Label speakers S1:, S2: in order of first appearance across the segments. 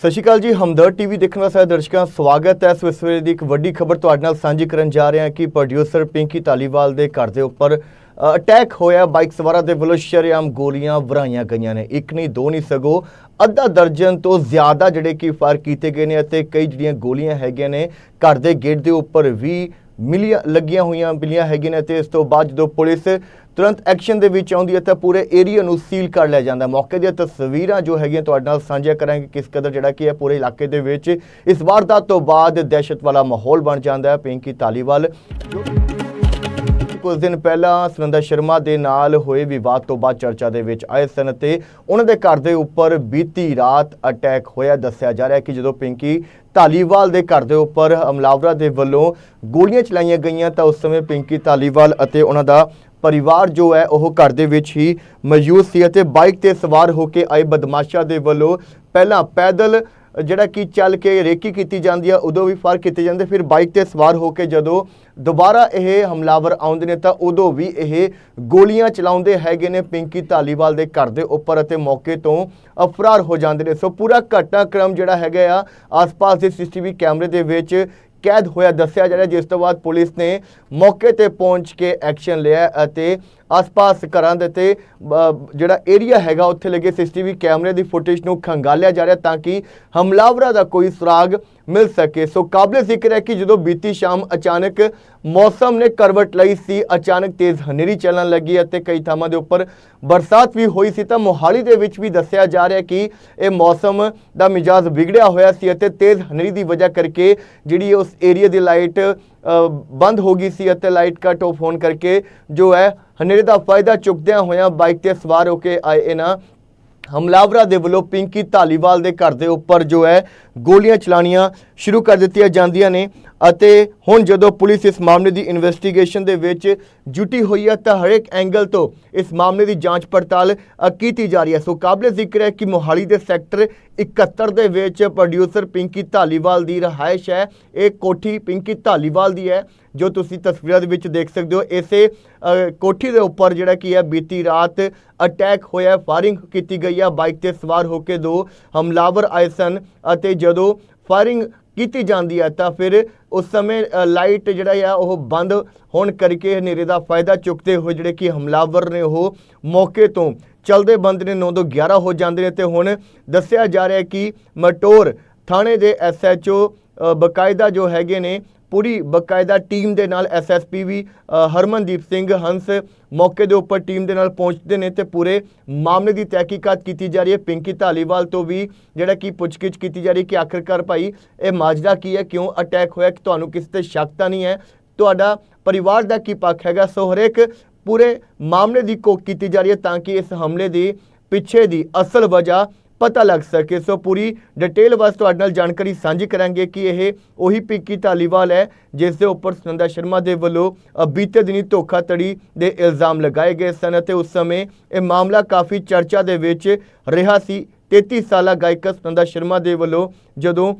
S1: ਸਤਿ ਸ਼੍ਰੀ ਅਕਾਲ ਜੀ ਹਮਦਰ ਟੀਵੀ ਦੇਖਣ ਵਾਲੇ ਸਾਰੇ ਦਰਸ਼ਕਾਂ, ਸਵਾਗਤ ਹੈ। ਇਸ ਵੇਲੇ ਦੀ ਇੱਕ ਵੱਡੀ ਖਬਰ ਤੁਹਾਡੇ ਨਾਲ ਸਾਂਝੀ ਕਰਨ ਜਾ ਰਹੇ ਹਾਂ ਕਿ ਪ੍ਰੋਡਿਊਸਰ ਪਿੰਕੀ ਧਾਲੀਵਾਲ ਦੇ ਘਰ ਦੇ ਉੱਪਰ ਅਟੈਕ ਹੋਇਆ। ਬਾਈਕ ਸਵਾਰਾਂ ਦੇ ਵੱਲੋਂ ਸ਼ਰੇਆਮ ਗੋਲੀਆਂ ਵਰਾਈਆਂ ਗਈਆਂ ਨੇ। ਇੱਕ ਨਹੀਂ, ਦੋ ਨਹੀਂ, ਸਗੋਂ ਅੱਧਾ ਦਰਜਨ ਤੋਂ ਜ਼ਿਆਦਾ ਜਿਹੜੇ ਕਿ ਫਾਇਰ ਕੀਤੇ ਗਏ ਨੇ ਅਤੇ ਕਈ ਜਿਹੜੀਆਂ ਗੋਲੀਆਂ ਹੈਗੀਆਂ ਨੇ, ਘਰ ਦੇ ਗੇਟ ਦੇ ਉੱਪਰ ਵੀ ਮਿਲੀਆਂ, ਲੱਗੀਆਂ ਹੋਈਆਂ ਮਿਲੀਆਂ ਹੈਗੀਆਂ ਨੇ ਤੇ ਇਸ ਤੋਂ ਬਾਅਦ ਜਦੋਂ ਪੁਲਿਸ ਤੁਰੰਤ ਐਕਸ਼ਨ ਦੇ ਵਿੱਚ ਆਉਂਦੀ ਹੈ ਤਾਂ ਪੂਰੇ ਏਰੀਆ ਨੂੰ ਸੀਲ ਕਰ ਲਿਆ ਜਾਂਦਾ। ਮੌਕੇ ਦੀਆਂ ਤਸਵੀਰਾਂ ਜੋ ਹੈਗੀਆਂ ਤੁਹਾਡੇ ਨਾਲ ਸਾਂਝੀਆਂ ਕਰਾਂਗੇ ਕਿਸ ਕਦਰ ਜਿਹੜਾ ਕੀ ਹੈ ਪੂਰੇ ਇਲਾਕੇ ਦੇ ਵਿੱਚ। ਇਸ ਵਾਰਦਾਤ ਤੋਂ ਬਾਅਦ ਦਹਿਸ਼ਤ ਵਾਲਾ ਮਾਹੌਲ ਬਣ ਜਾਂਦਾ ਹੈ, ਪਿੰਕੀ ਧਾਲੀਵਾਲ। ਕੁਝ ਦਿਨ ਪਹਿਲਾਂ ਸੁਨੰਦਾ ਸ਼ਰਮਾ ਦੇ ਨਾਲ ਹੋਏ ਵਿਵਾਦ ਤੋਂ ਬਾਅਦ ਚਰਚਾ ਦੇ ਵਿੱਚ ਆਏ ਸਨ ਤੇ ਉਹਨਾਂ ਦੇ ਘਰ ਦੇ ਉੱਪਰ ਬੀਤੀ ਰਾਤ ਅਟੈਕ ਹੋਇਆ। ਦੱਸਿਆ ਜਾ ਰਿਹਾ ਕਿ ਜਦੋਂ ਪਿੰਕੀ ਧਾਲੀਵਾਲ ਦੇ ਘਰ ਦੇ ਉੱਪਰ ਹਮਲਾਵਰਾਂ ਦੇ ਵੱਲੋਂ ਗੋਲੀਆਂ ਚਲਾਈਆਂ ਗਈਆਂ ਤਾਂ ਉਸ ਸਮੇਂ ਪਿੰਕੀ ਧਾਲੀਵਾਲ ਅਤੇ ਉਹਨਾਂ ਦਾ ਪਰਿਵਾਰ ਜੋ ਹੈ, ਉਹ ਘਰ ਦੇ ਵਿੱਚ ਹੀ ਮੌਜੂਦ ਸੀ ਅਤੇ ਬਾਈਕ ਤੇ ਸਵਾਰ ਹੋ ਕੇ ਆਏ ਬਦਮਾਸ਼ਾਂ ਦੇ ਵੱਲੋਂ। ਪਹਿਲਾਂ ਪੈਦਲ, ਜਿਹੜਾ ਕਿ ਚੱਲ ਕੇ ਰੇਕੀ ਕੀਤੀ ਜਾਂਦੀ ਆ, ਉਦੋਂ ਵੀ ਫਾਰ ਕੀਤੇ ਜਾਂਦੇ। ਫਿਰ ਬਾਈਕ ਤੇ ਸਵਾਰ ਹੋ ਕੇ ਜਦੋਂ ਦੁਬਾਰਾ ਇਹ ਹਮਲਾਵਰ ਆਉਂਦੇ ਨੇ, ਤਾਂ ਉਦੋਂ ਵੀ ਇਹ ਗੋਲੀਆਂ ਚਲਾਉਂਦੇ ਹੈਗੇ ਨੇ ਪਿੰਕੀ ਧਾਲੀਵਾਲ ਦੇ ਘਰ ਦੇ ਉੱਪਰ ਅਤੇ ਮੌਕੇ ਤੋਂ ਅਫਰਾਰ ਹੋ ਜਾਂਦੇ ਨੇ। ਸੋ ਪੂਰਾ ਘਟਨਾਕ੍ਰਮ ਜਿਹੜਾ ਹੈਗਾ ਆ, ਆਸ-ਪਾਸ ਦੇ ਸੀਸੀਟੀਵੀ ਕੈਮਰੇ ਦੇ ਵਿੱਚ ਕੈਦ ਹੋਇਆ ਦੱਸਿਆ ਜਾ ਰਿਹਾ, ਜਿਸ ਤੋਂ ਬਾਅਦ ਪੁਲਿਸ ਨੇ ਮੌਕੇ ਤੇ ਪਹੁੰਚ ਕੇ ਐਕਸ਼ਨ ਲਿਆ ਅਤੇ ਆਸ-ਪਾਸ ਘਰਾਂ ਦੇ ਤੇ ਅ, ਜਿਹੜਾ ਏਰੀਆ ਹੈਗਾ ਉੱਥੇ ਲੱਗੇ ਸੀਸੀਟੀਵੀ ਕੈਮਰੇ ਦੀ ਫੁਟੇਜ ਨੂੰ ਖੰਗਾਲਿਆ ਜਾ ਰਿਹਾ ਤਾਂ ਕਿ ਹਮਲਾਵਰਾਂ ਦਾ ਕੋਈ ਸੁਰਾਗ ਮਿਲ ਸਕੇ। ਸੋ ਕਾਬਲੇ ਜ਼ਿਕਰ ਹੈ ਕਿ ਜਦੋਂ ਬੀਤੀ ਸ਼ਾਮ ਅਚਾਨਕ ਮੌਸਮ ਨੇ ਕਰਵਟ ਲਈ ਸੀ ਅਚਾਨਕ ਤੇਜ਼ ਹਨੇਰੀ ਚੱਲਣ ਲੱਗੀ ਅਤੇ ਕਈ ਥਾਵਾਂ ਦੇ ਉੱਪਰ ਬਰਸਾਤ ਵੀ ਹੋਈ ਸੀ ਤਾਂ ਮੋਹਾਲੀ ਦੇ ਵਿੱਚ ਵੀ ਦੱਸਿਆ ਜਾ ਰਿਹਾ ਕਿ ਇਹ ਮੌਸਮ ਦਾ ਮਿਜਾਜ਼ ਵਿਗੜਿਆ ਹੋਇਆ ਸੀ ਅਤੇ ਤੇਜ਼ ਹਨੇਰੀ ਦੀ ਵਜ੍ਹਾ ਕਰਕੇ ਜਿਹੜੀ ਉਸ ਏਰੀਆ ਦੀ ਲਾਈਟ ਬੰਦ ਹੋ ਗਈ ਸੀ ਅਤੇ ਲਾਈਟ ਕੱਟ ਆਫ ਹੋਣ ਕਰਕੇ ਜੋ ਹੈ ਹਨੇਰੇ ਦਾ ਫਾਇਦਾ ਚੁੱਕਦਿਆਂ ਹੋਇਆਂ ਬਾਈਕ ਤੇ ਸਵਾਰ ਹੋ ਕੇ ਆਏ ਇਹਨਾਂ ਹਮਲਾਵਰਾਂ ਦੇ ਵੱਲੋਂ ਪਿੰਕੀ ਧਾਲੀਵਾਲ ਦੇ ਘਰ ਦੇ ਉੱਪਰ ਜੋ ਹੈ ਗੋਲੀਆਂ ਚਲਾਣੀਆਂ ਸ਼ੁਰੂ ਕਰ ਦਿੱਤੀਆਂ ਜਾਂਦੀਆਂ ਨੇ ਅਤੇ ਹੁਣ ਜਦੋਂ ਪੁਲਿਸ ਇਸ ਮਾਮਲੇ ਦੀ ਇਨਵੈਸਟੀਗੇਸ਼ਨ ਦੇ ਵਿੱਚ ਜੁਟੀ ਹੋਈ ਹੈ ਤਾਂ ਹਰੇਕ ਐਂਗਲ ਤੋਂ ਇਸ ਮਾਮਲੇ ਦੀ ਜਾਂਚ ਪੜਤਾਲ ਕੀਤੀ ਜਾ ਰਹੀ ਹੈ। ਸੋ ਕਾਬਲੇ ਜ਼ਿਕਰ ਹੈ ਕਿ ਮੋਹਾਲੀ ਦੇ ਸੈਕਟਰ 71 ਦੇ ਵਿੱਚ ਪ੍ਰੋਡਿਊਸਰ ਪਿੰਕੀ ਧਾਲੀਵਾਲ ਦੀ ਰਹਾਇਸ਼ ਹੈ। ਇਹ ਕੋਠੀ ਪਿੰਕੀ ਧਾਲੀਵਾਲ ਦੀ ਹੈ, ਜੋ ਤੁਸੀਂ ਤਸਵੀਰਾਂ ਦੇ ਵਿੱਚ ਦੇਖ ਸਕਦੇ ਹੋ। ਇਸੇ ਕੋਠੀ ਦੇ ਉੱਪਰ ਜਿਹੜਾ ਕੀ ਹੈ, ਬੀਤੀ ਰਾਤ ਅਟੈਕ ਹੋਇਆ ਫਾਇਰਿੰਗ ਕੀਤੀ ਗਈ ਹੈ। ਬਾਈਕ ਤੇ ਸਵਾਰ ਹੋ ਕੇ ਦੋ ਹਮਲਾਵਰ ਆਏ ਸਨ ਅਤੇ ਜਦੋਂ ਫਾਇਰਿੰਗ ਕੀਤੀ ਜਾਂਦੀ ਹੈ, ਤਾਂ ਫਿਰ ਉਸ ਸਮੇਂ ਲਾਈਟ ਜਿਹੜਾ ਆ, ਉਹ ਬੰਦ ਹੋਣ ਕਰਕੇ ਹਨੇਰੇ ਦਾ ਫਾਇਦਾ ਚੁੱਕਦੇ ਹੋਏ ਜਿਹੜੇ ਕਿ ਹਮਲਾਵਰ ਨੇ ਉਹ ਮੌਕੇ ਤੋਂ ਚਲਦੇ ਬੰਦ ਨੇ 9 ਤੋਂ 11 ਹੋ ਜਾਂਦੇ ਨੇ, ਤੇ ਹੁਣ ਦੱਸਿਆ ਜਾ ਰਿਹਾ ਕਿ ਮਟੋਰ ਥਾਣੇ ਦੇ ਐਸਐਚਓ ਬਕਾਇਦਾ ਜੋ ਹੈਗੇ ਨੇ ਪੂਰੀ ਬਕਾਇਦਾ ਟੀਮ ਦੇ ਨਾਲ ਐਸਐਸਪੀ ਵੀ ਹਰਮਨਦੀਪ ਸਿੰਘ, ਹੰਸ ਮੌਕੇ ਦੇ ਉੱਪਰ ਟੀਮ ਦੇ ਨਾਲ ਪਹੁੰਚਦੇ ਨੇ ਤੇ ਪੂਰੇ ਮਾਮਲੇ ਦੀ ਤਹਿਕੀਕਾਤ ਕੀਤੀ ਜਾ ਰਹੀ ਹੈ। ਪਿੰਕੀ ਧਾਲੀਵਾਲ ਤੋਂ ਵੀ ਜਿਹੜਾ ਕਿ ਪੁੱਛਗਿੱਛ ਕੀਤੀ ਜਾ ਰਹੀ ਕਿ ਆਖਿਰਕਾਰ ਭਾਈ, ਇਹ ਮਾਜਰਾ ਕੀ ਹੈ? ਕਿਉਂ ਅਟੈਕ ਹੋਇਆ? ਕਿ ਤੁਹਾਨੂੰ ਕਿਸੇ ਤੇ ਸ਼ੱਕ ਤਾਂ ਨਹੀਂ ਹੈ? ਤੁਹਾਡਾ ਪਰਿਵਾਰ ਦਾ ਕੀ ਪੱਖ ਹੈਗਾ? ਸੋ ਹਰੇਕ ਪੂਰੇ ਮਾਮਲੇ ਦੀ ਕੋਕ ਕੀਤੀ ਜਾ ਰਹੀ ਹੈ ਤਾਂ ਕਿ ਇਸ ਹਮਲੇ ਦੀ ਪਿੱਛੇ ਦੀ ਅਸਲ ਵਜ੍ਹਾ ਪਤਾ ਲੱਗ ਸਕੇ। ਸੋ ਪੂਰੀ ਡਿਟੇਲ ਵਾਸਤੇ ਤੁਹਾਡੇ ਨਾਲ ਜਾਣਕਾਰੀ ਸਾਂਝੀ ਕਰਾਂਗੇ ਕਿ ਇਹ ਉਹੀ ਪਿੰਕੀ ਧਾਲੀਵਾਲ ਹੈ, ਜਿਸ ਦੇ ਉੱਪਰ ਸੁਨੰਦਾ ਸ਼ਰਮਾ ਦੇ ਵੱਲੋਂ ਬੀਤੇ ਦਿਨੀ ਧੋਖਾਧੜੀ ਦੇ ਇਲਜ਼ਾਮ ਲਗਾਏ ਗਏ ਸਨ ਅਤੇ ਉਸ ਸਮੇਂ ਇਹ ਮਾਮਲਾ ਕਾਫੀ ਚਰਚਾ ਦੇ ਵਿੱਚ ਰਿਹਾ ਸੀ। 33 ਸਾਲਾ ਗਾਇਕਾ ਸੁਨੰਦਾ ਸ਼ਰਮਾ ਦੇ ਵੱਲੋਂ ਜਦੋਂ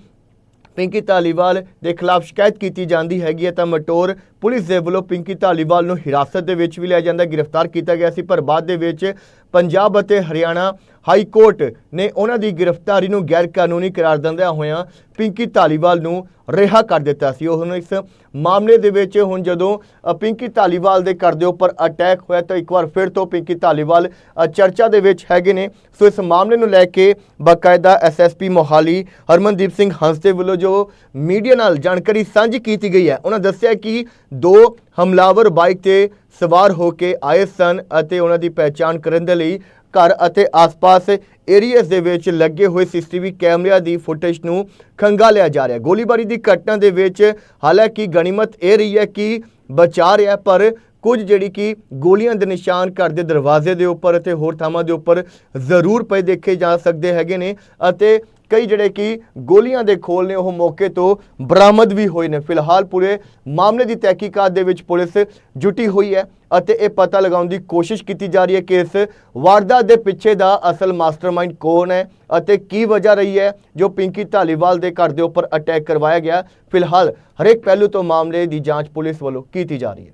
S1: ਪਿੰਕੀ ਧਾਲੀਵਾਲ ਦੇ ਖਿਲਾਫ ਸ਼ਿਕਾਇਤ ਕੀਤੀ ਜਾਂਦੀ ਹੈਗੀ ਹੈ ਤਾਂ ਮਟੋਰ ਪੁਲਿਸ ਦੇ ਵੱਲੋਂ ਪਿੰਕੀ ਧਾਲੀਵਾਲ ਨੂੰ ਹਿਰਾਸਤ ਦੇ ਵਿੱਚ ਵੀ ਲਿਆ ਜਾਂਦਾ, ਗ੍ਰਿਫਤਾਰ ਕੀਤਾ ਗਿਆ ਸੀ। ਪਰ ਬਾਅਦ ਦੇ ਵਿੱਚ ਪੰਜਾਬ ਅਤੇ ਹਰਿਆਣਾ ਹਾਈ ਕੋਰਟ ਨੇ ਉਹਨਾਂ ਦੀ ਗ੍ਰਿਫਤਾਰੀ ਨੂੰ ਗੈਰ ਕਾਨੂੰਨੀ ਕਰਾਰ ਦਿੰਦਿਆਂ ਹੋਇਆਂ ਪਿੰਕੀ ਧਾਲੀਵਾਲ ਨੂੰ ਰਿਹਾ ਕਰ ਦਿੱਤਾ ਸੀ। ਉਹ ਹੁਣ ਇਸ ਮਾਮਲੇ ਦੇ ਵਿੱਚ ਹੁਣ ਜਦੋਂ ਪਿੰਕੀ ਧਾਲੀਵਾਲ ਦੇ ਘਰ ਦੇ ਉੱਪਰ ਅਟੈਕ ਹੋਇਆ ਤਾਂ ਇੱਕ ਵਾਰ ਫਿਰ ਤੋਂ ਪਿੰਕੀ ਧਾਲੀਵਾਲ ਚਰਚਾ ਦੇ ਵਿੱਚ ਹੈਗੇ ਨੇ। ਸੋ ਇਸ ਮਾਮਲੇ ਨੂੰ ਲੈ ਕੇ ਬਕਾਇਦਾ ਐਸਐਸਪੀ ਮੋਹਾਲੀ ਹਰਮਨਦੀਪ ਸਿੰਘ ਹੰਸ ਦੇ ਵੱਲੋਂ ਜੋ ਮੀਡੀਆ ਨਾਲ ਜਾਣਕਾਰੀ ਸਾਂਝੀ ਕੀਤੀ ਗਈ ਹੈ, ਉਹਨਾਂ ਦੱਸਿਆ ਕਿ ਦੋ ਹਮਲਾਵਰ ਬਾਈਕ ਤੇ ਸਵਾਰ ਹੋ ਕੇ ਆਏ ਸਨ ਅਤੇ ਉਹਨਾਂ ਦੀ ਪਹਿਚਾਣ ਕਰਨ ਦੇ ਲਈ ਘਰ ਅਤੇ ਆਸ-ਪਾਸ ਏਰੀਆਸ ਦੇ ਵਿੱਚ ਲੱਗੇ ਹੋਏ ਸੀਸੀਟੀਵੀ ਕੈਮਰਿਆਂ ਦੀ ਫੁਟੇਜ ਨੂੰ ਖੰਗਾਲਿਆ ਜਾ ਰਿਹਾ ਗੋਲੀਬਾਰੀ ਦੀ ਘਟਨਾ ਦੇ ਵਿੱਚ ਹਾਲਾਂਕਿ ਗਣੀਮਤ ਇਹ ਰਹੀ ਹੈ ਕਿ ਬਚਾ ਰਿਹਾ ਪਰ ਕੁਝ ਜਿਹੜੀ ਕਿ ਗੋਲੀਆਂ ਦੇ ਨਿਸ਼ਾਨ ਘਰ ਦੇ ਦਰਵਾਜ਼ੇ ਦੇ ਉੱਪਰ ਅਤੇ ਹੋਰ ਥਾਵਾਂ ਦੇ ਉੱਪਰ ਜ਼ਰੂਰ ਪਏ ਦੇਖੇ ਜਾ ਸਕਦੇ ਹੈਗੇ ਨੇ ਅਤੇ ਕਈ ਜਿਹੜੇ ਕਿ ਗੋਲੀਆਂ ਦੇ ਖੋਲ ਨੇ, ਉਹ ਮੌਕੇ ਤੋਂ ਬਰਾਮਦ ਵੀ ਹੋਏ ਨੇ। ਫਿਲਹਾਲ ਪੂਰੇ ਮਾਮਲੇ ਦੀ ਤਹਿਕੀਕਾਤ ਦੇ ਵਿੱਚ ਪੁਲਿਸ ਜੁਟੀ ਹੋਈ ਹੈ। ਅਤੇ ਇਹ ਪਤਾ ਲਗਾਉਣ ਦੀ ਕੋਸ਼ਿਸ਼ ਕੀਤੀ ਜਾ ਰਹੀ ਹੈ ਕਿ ਇਸ ਵਾਰਦਾਤ ਦੇ ਪਿੱਛੇ ਦਾ ਅਸਲ ਮਾਸਟਰਮਾਈਂਡ ਕੌਣ ਹੈ ਅਤੇ ਕੀ ਵਜ੍ਹਾ ਰਹੀ ਹੈ, ਜੋ ਪਿੰਕੀ ਧਾਲੀਵਾਲ ਦੇ ਘਰ ਦੇ ਉੱਪਰ ਅਟੈਕ ਕਰਵਾਇਆ ਗਿਆ। ਫਿਲਹਾਲ ਹਰੇਕ ਪਹਿਲੂ ਤੋਂ ਮਾਮਲੇ ਦੀ ਜਾਂਚ ਪੁਲਿਸ ਵੱਲੋਂ ਕੀਤੀ ਜਾ ਰਹੀ ਹੈ।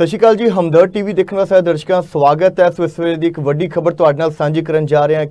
S1: ਸਤਿ ਸ਼੍ਰੀ ਅਕਾਲ ਜੀ, ਹਮਦਰਦ ਟੀਵੀ ਦੇਖਣ ਵਾਲੇ ਸਾਰੇ ਦਰਸ਼ਕਾਂ ਦਾ ਸਵਾਗਤ ਹੈ। ਸੋ ਇਸ ਵੇਲੇ ਦੀ ਇੱਕ ਵੱਡੀ ਖਬਰ ਤੁਹਾਡੇ ਨਾਲ ਸਾਂਝੀ ਕਰਨ ਜਾ ਰਹੇ ਹਾਂ